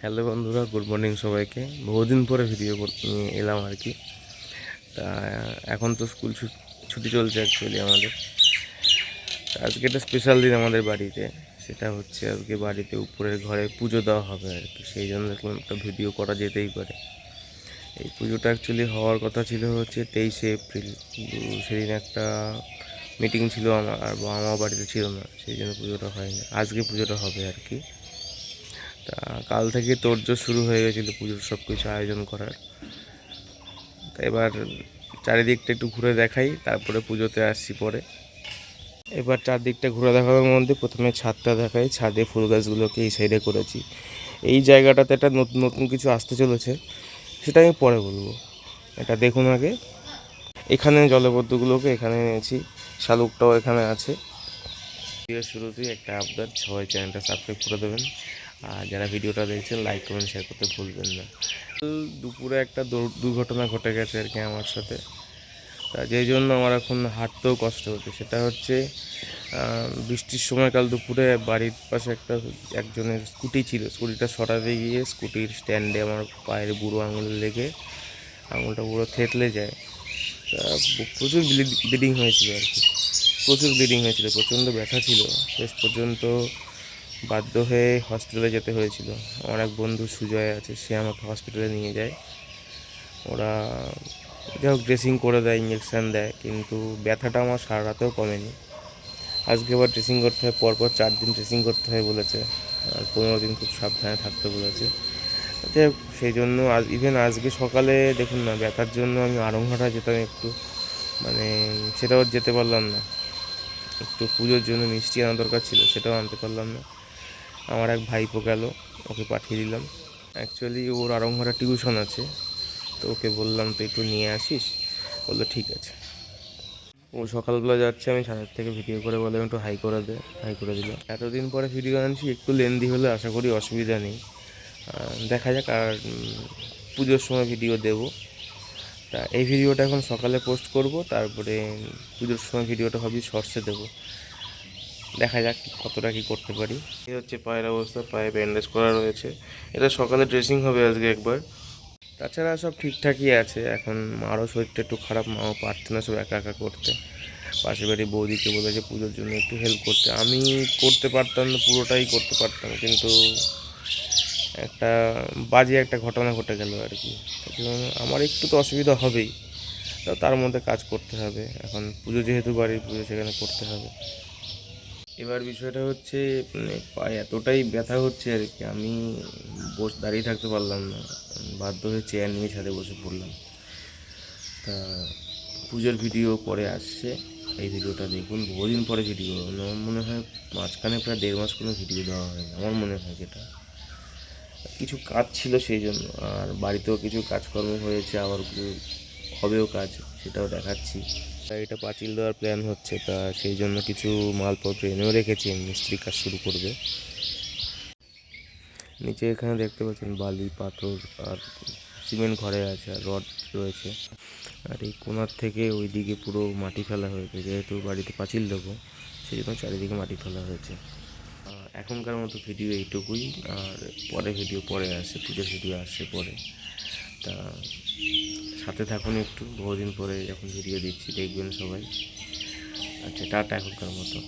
Hello বন্ধুরা, good morning সবাইকে। বহুদিন পরে ভিডিও এলাম আর কি। তা, এখন তো স্কুল ছুট- চলছে অ্যাকচুয়ালি আমাদের। আজকে একটা স্পেশাল দিন আমাদের বাড়িতে। সেটা হচ্ছে আজকে বাড়িতে উপরের ঘরে পুজো দেওয়া হবে আর কি। সেই জন্য দেখলাম একটা ভিডিও করা যেতেই পারে। এই পুজোটা অ্যাকচুয়ালি হওয়ার কথা ছিল হচ্ছে তেইশে এপ্রিল। সেদিন একটা মিটিং ছিল আমার আর বাবা মা বাড়িতে ছিল না। সেই জন্য পুজোটা হয়নি। আজকে পুজোটা হবে আর কি। তা কাল থেকে তোড়জোড় শুরু হয়ে গেছিল পুজোর সব কিছু আয়োজন করার। তা এবার চারিদিকটা একটু ঘুরে দেখাই, তারপরে পুজোতে আসছি পরে। এবার চারদিকটা ঘুরে দেখানোর মধ্যে প্রথমে ছাদটা দেখাই, ছাদে ফুল গাছগুলোকে এই সাইডে করেছি। এই জায়গাটাতে একটা নতুন নতুন কিছু আসতে চলেছে, সেটা আমি পরে বলব। এটা দেখুন আগে। এখানে জলপদ্মগুলোকে এখানে এনেছি, শালুকটাও এখানে আছে। শুরুতেই একটা আবদার সবাই চ্যানেলটা সাবস্ক্রাইব করে দেবেন। আর যারা ভিডিওটা দেখছেন লাইক কমেন্ট শেয়ার করতে ভুলবেন না। দুপুরে একটা দুর- দুর্ঘটনা ঘটে গেছে আর কি আমার সাথে। তা যেই জন্য আমার এখন হাঁটতেও কষ্ট হচ্ছে। সেটা হচ্ছে বৃষ্টির সময় কাল দুপুরে বাড়ির পাশে একটা একজনের স্কুটি ছিল। স্কুটিটা সরাতে গিয়ে স্কুটির স্ট্যান্ডে আমার পায়ের বুড়ো আঙুল লেগে আঙুলটা পুরো থেতলে যায়। তা প্রচুর ব্লিডিং হয়েছিল আর কি। প্রচুর ব্লিডিং হয়েছিল, প্রচণ্ড ব্যথা ছিল। শেষ পর্যন্ত বাধ্য হয়ে হসপিটালে যেতে হয়েছিল। আমার এক বন্ধু সুজয় আছে, সে আমাকে হসপিটালে নিয়ে যায়। ওরা, যাই হোক ড্রেসিং করে দেয় ইঞ্জেকশান দেয়, কিন্তু ব্যথাটা আমার সারা রাতেও কমেনি। আজকে আবার ড্রেসিং করতে হয়, পরপর চার দিন ড্রেসিং করতে হয় বলেছে। আর পনেরো দিন খুব সাবধানে থাকতে বলেছে। যাই হোক, সেই জন্য আজ ইভেন আজকে সকালে দেখুন না, ব্যথার জন্য আমি আরংঘাটা যেতাম একটু মানে সেটাও যেতে পারলাম না। একটু পুজোর জন্য মিষ্টি আনা দরকার ছিল, সেটাও আনতে পারলাম না। আমার এক ভাইপো গেল, ওকে পাঠিয়ে দিলাম। অ্যাকচুয়ালি ওর আরংঘাটা টিউশন আছে, তো ওকে বললাম তো একটু নিয়ে আসিস? বলল, ঠিক আছে। ও সকালবেলা যাচ্ছে, আমি ছাদের থেকে ভিডিও করে বললাম, একটু হাই করে দে। হাই করে দিল এতদিন পরে ভিডিও আনছি, একটু লেন্দি হলে আশা করি অসুবিধা নেই। দেখা যাক আর পুজোর সময় ভিডিও দেব। তা এই ভিডিওটা এখন সকালে পোস্ট করব, তারপরে পুজোর সময় ভিডিওটা ভাবছি শর্টসে দেবো। দেখা যাক কতটা কি করতে পারি। এই হচ্ছে পায়ের অবস্থা, পায়ে ব্যান্ডেজ করা রয়েছে। এটা সকালে ড্রেসিং হবে আজকে একবার। তাছাড়া সব ঠিকঠাকই আছে, এখন মারও শরীরটা একটু খারাপ, মাও পারছে না সব একা একা করতে। পাশের বাড়ি বৌদিকে বলেছে পুজোর জন্য একটু হেল্প করতে। আমি করতে পারতাম না, পুরোটাই করতে পারতাম, কিন্তু একটা বাজে একটা ঘটনা ঘটে গেল আর কি। আমার একটু তো অসুবিধা হবেই। তার মধ্যে কাজ করতে হবে। এখন পুজো যেহেতু বাড়ির পুজো, সেখানে করতে হবে। এবার বিষয়টা হচ্ছে মানে পায়ে এতটাই ব্যথা হচ্ছে আর কি, আমি বস, দাঁড়িয়ে থাকতে পারলাম না। বাধ্য হয়ে চেয়ার নিয়ে ছাদে বসে পড়লাম। তা পুজোর ভিডিও পরে আসছে, এই ভিডিওটা দেখুন, বহুদিন পরে ভিডিও আমার মনে হয় মাঝখানে প্রায় দেড় মাস কোনো ভিডিও দেওয়া হয়নি, আমার মনে হয় যেটা। কিছু কাজ ছিল সেই জন্য, আর বাড়িতেও কিছু কাজকর্ম হয়েছে, আবার হবেও কাজ, সেটাও দেখাচ্ছি। এটা পাঁচিল দেওয়ার প্ল্যান হচ্ছে, তা সেই জন্য কিছু মালপত্র এনেও রেখেছি, মিস্ত্রি কাজ শুরু করবে। নিচে এখানে দেখতে পাচ্ছেন বালি, পাথর আর সিমেন্ট ঘরে আছে আর রড রয়েছে। আর এই কোনার থেকে ওইদিকে পুরো মাটি ফেলা হয়েছে, যেহেতু বাড়িতে পাঁচিল দেবো সেই জন্য চারিদিকে মাটি ফেলা হয়েছে। এখনকার মতো ভিডিও এইটুকুই, আর পরে ভিডিও পরে আসে, পুজোর ভিডিও আসছে পরে। তা সাথে থাকুন একটু বহুদিন পরে যখন ভিডিও দিচ্ছি দেখবেন সবাই। আচ্ছা টাটা এখনকার মতো।